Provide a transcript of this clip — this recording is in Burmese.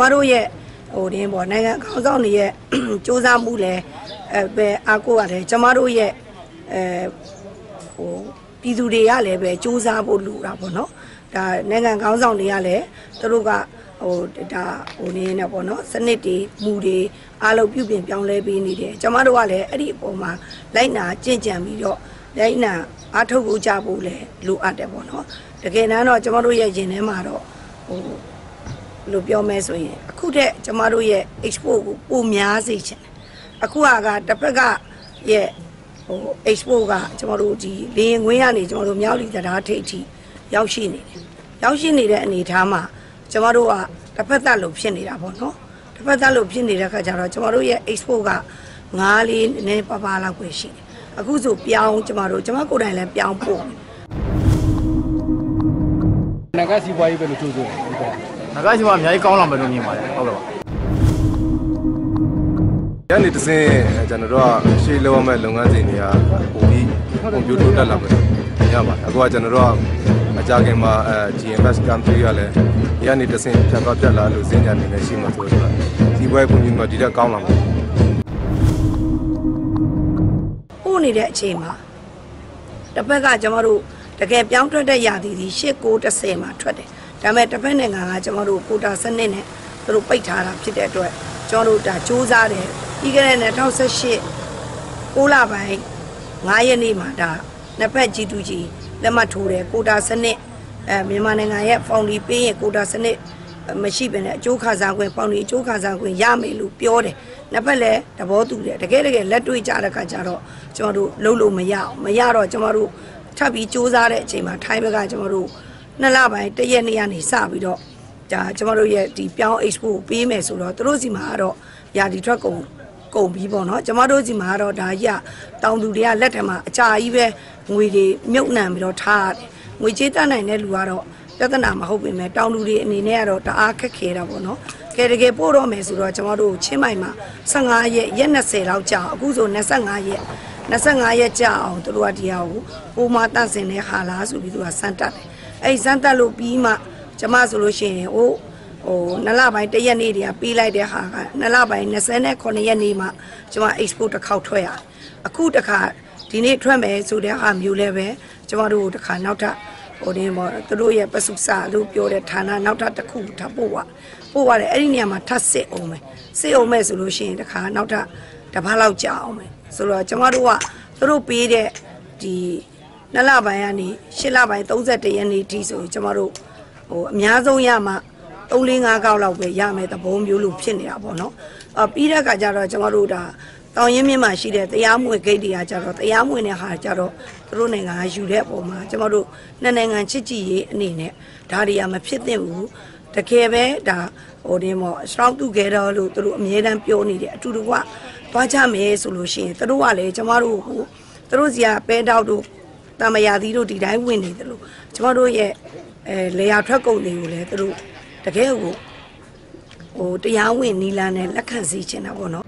မတို့ရဲ့ဟိုတင်းပေါ့နိုင်ငံခေါင်းဆောင်တွေရဲ့စူးစမ်းမှုလဲအဲပဲအားကိုးရတယ်ကျမတို့ရဲ့အဲဟိုပြည်သူတွေကလည်းပဲစူးစမ်းဖို့လိုတာပေါ့နော်ဒါနိုင်ငံခေါင်းဆောင်တွေကလည်းသူတို့ကဟိုဒါဟိုနေနေပေါ့နော်စနစ်တွေမူတွေအားလုံးပြုပြင်ပြောင်းလဲပေးနေတယ်ကျမတို့ကလည်းအဲ့ဒီအပေါ်မှာလိုက်နာကြင့်ကြံပြီးတော့လိုက်နာအားထုတ်ဖို့ကြဖို့လဲလိုအပ်တယ်ပေါ့နော်တကယ်တမ်းတော့ကျမတို့ရဲ့ရင်ထဲမှာတော့ဟို လို့ပြောမဲဆိုရင်အခုတဲ့ကျမတို့ရဲ့ export ကိုပိုများစေချင်တယ်အခုကကတစ်ဖက်ကရဲ့ဟို export ကကျမတို့ဒီလေရင်ခွင်းကနေကျမတို့မြောက်လီတရားထိပ်အထိရောက်ရှိနေတယ်ရောက်ရှိနေတဲ့အနေအထားမှာကျမတို့ကတစ်ဖက်သက်လို့ဖြစ်နေတာပေါ့နော်တစ်ဖက်သက်လို့ဖြစ်နေတဲ့ခါကျတော့ကျမတို့ရဲ့ export ကငားလေးနည်းနည်းပါးပါးလောက်ပဲရှိတယ်အခုဆိုပြောင်းကျမတို့ကျမကိုယ်တိုင်လည်းပြောင်းပို့နိုင်ငံစီးပွားရေးပဲလို့ကြိုးဆိုတယ်ဒီကော င်ငါကရှိမှအများကြီးကောင်းလာမယ်လို့မြင်ပါတယ်ဟုတ်ကဲ့ပါညနေတစ်စင်းကျွန်တော်တို့ကရှေ့လောက်ရမယ့်လုပ်ငန်းစဉ်တွေကပုံပြီးကွန်ပျူတာတက်လာမယ်ညပါအခုကကျွန်တော်တို့ကအကြခင်မှာအဲ GMS country ကလည်းညနေတစ်စင်းဖြတ်သွားပြတ်လာလို့စင်ညာနေနေရှိမှာဆိုတော့ဒီဘွဲပုံပြီးမှဒီတက်ကောင်းလာမှာပို့နေတဲ့အချိန်မှာတစ်ဖက်ကကျမတို့တကယ်ပြောင်းထွက်တဲ့ຢာတီဒီ၈9 10မှာထွက်တယ် ဒါပေမဲ့တစ်ဖက်နိုင်ငံကကျမတို့ကိုတာစနစ်နဲ့သူတို့ပိတ်ထားတာဖြစ်တဲ့အတွက်ကျမတို့ဒါစူးစမ်းတယ်ပြီးခဲ့တဲ့2018 6လပိုင်း9ရက်နေ့မှာဒါနှစ်ဖက် G2G လက်မှတ်ထိုးတယ်ကိုတာစနစ်အဲမြန်မာနိုင်ငံရဲ့ဖောင်ဒီပေးရင်ကိုတာစနစ်မရှိဘဲနဲ့အကျိုးခစားခွင့်ဖောင်ဒီအကျိုးခစားခွင့်ရမယ်လို့ပြောတယ်နှစ်ဖက်လည်းသဘောတူတယ်တကယ်တကယ်လက်တွေ့ကြတဲ့ခါကျတော့ကျွန်တော်တို့လုံးလို့မရအောင်မရတော့ကျွန်တော်တို့ထပ်ပြီးစူးစမ်းတဲ့အချိန်မှာထိုင်းဘက်ကကျွန်တော်တို့ နှစ်လပိုင်းတစ်ရက်နေ့ကနေစပြီးတော့ဒါကျွန်တော်တို့ရဲ့ဒီပြောင်း expo ကိုပေးမယ်ဆိုတော့သူတို့စီမှာကတော့ယာဒီထွက်ကုန်ကုန်ပြီပေါ့နော်ကျမတို့စီမှာကတော့ဒါကြီးကတောင်သူတွေကလက်ထက်မှာအကြာကြီးပဲငွေတွေမြုပ်နှံပြီးတော့ထားရတယ်ငွေကြေးတတ်နိုင်တဲ့လူကတော့ပြဿနာမဟုတ်ပေမဲ့တောင်သူတွေအနေနဲ့ကတော့တအားခက်ခဲတာပေါ့နော်ကဲတကယ်ပို့တော့မယ်ဆိုတော့ကျမတို့ချင်းမိုင်မှာ15ရက်ရက်20လောက်ကြာအောင်အခုဆို25ရက်25ရက်ကြာအောင်သူတို့ကဒီဟာကိုပုံမှန်တန့်စင်တဲ့ဟာလားဆိုပြီးသူကစမ်းတက်တယ် အဲ့ဒီစမ်းတက်လို့ပြီးမှကျမဆိုလို့ရှိရင်ဟိုဟိုနှစ်လပိုင်းတစ်ရက်နေ့တည်းကပြီးလိုက်တဲ့ဟာကနှစ်လပိုင်း29ရက်နေ့မှကျွန်မ export တစ်ခေါက်ထွက်ရတယ်အခုတစ်ခါဒီနေ့ထွက်မယ်ဆိုတဲ့ဟာမျိုးလည်းပဲကျွန်မတို့တစ်ခါနောက်ထပ်ဟိုဒီမောသူတို့ရဲ့ပစုစာလို့ပြောတဲ့ဌာနနောက်ထပ်တစ်ခုထပ်ပို့ပါပို့ရတယ်အဲ့ဒီနေရာမှာထပ်စစ်အောင်မယ်စစ်အောင်မယ်ဆိုလို့ရှိရင်တစ်ခါနောက်ထပ်တစ်ပတ်လောက်ကြာအောင်မယ်ဆိုတော့ကျွန်မတို့ကသူတို့ပေးတဲ့ဒီ နှစ်လပိုင်းကနေရှစ်လပိုင်း31ရက်နေ့ထိဆိုရင်ကျွန်မတို့ဟိုအများဆုံးရမှ3 4 5ကောက်လောက်ပဲရမယ်သဘောမျိုးလို့ဖြစ်နေတာပေါ့နော်အပြီးတဲ့အခါကျတော့ကျွန်တော်တို့ဒါတောင်ရင်းမြင့်မှာရှိတဲ့တရားမဝင်ဂိတ်တွေကကြတော့တရားမဝင်တဲ့ဟာကြတော့သူတို့နိုင်ငံကယူတဲ့အပေါ်မှာကျွန်တော်တို့နှစ်နိုင်ငံချစ်ကြည်ရေးအနေနဲ့ဒါတွေကမဖြစ်သင့်ဘူးတကယ်ပဲဒါဟိုဒီမော strong together လို့သူတို့အမြဲတမ်းပြောနေတယ်အတူတူကသွားကြမယ်ဆိုလို့ရှိရင်သူတို့ကလည်းကျွန်တော်တို့ဟိုသူတို့စီကပဲတောက်တို့ တမယာသီးတို့ဒီတိုင်းဝင်နေတယ်လို့ကျွန်တော်တို့ရဲ့အဲလေယာထွက်ကုန်တွေကိုလည်းသူတို့တကယ်ကိုဟိုတရားဝင်နီလာနဲ့လက်ခံစီချင်တာပေါ့နော်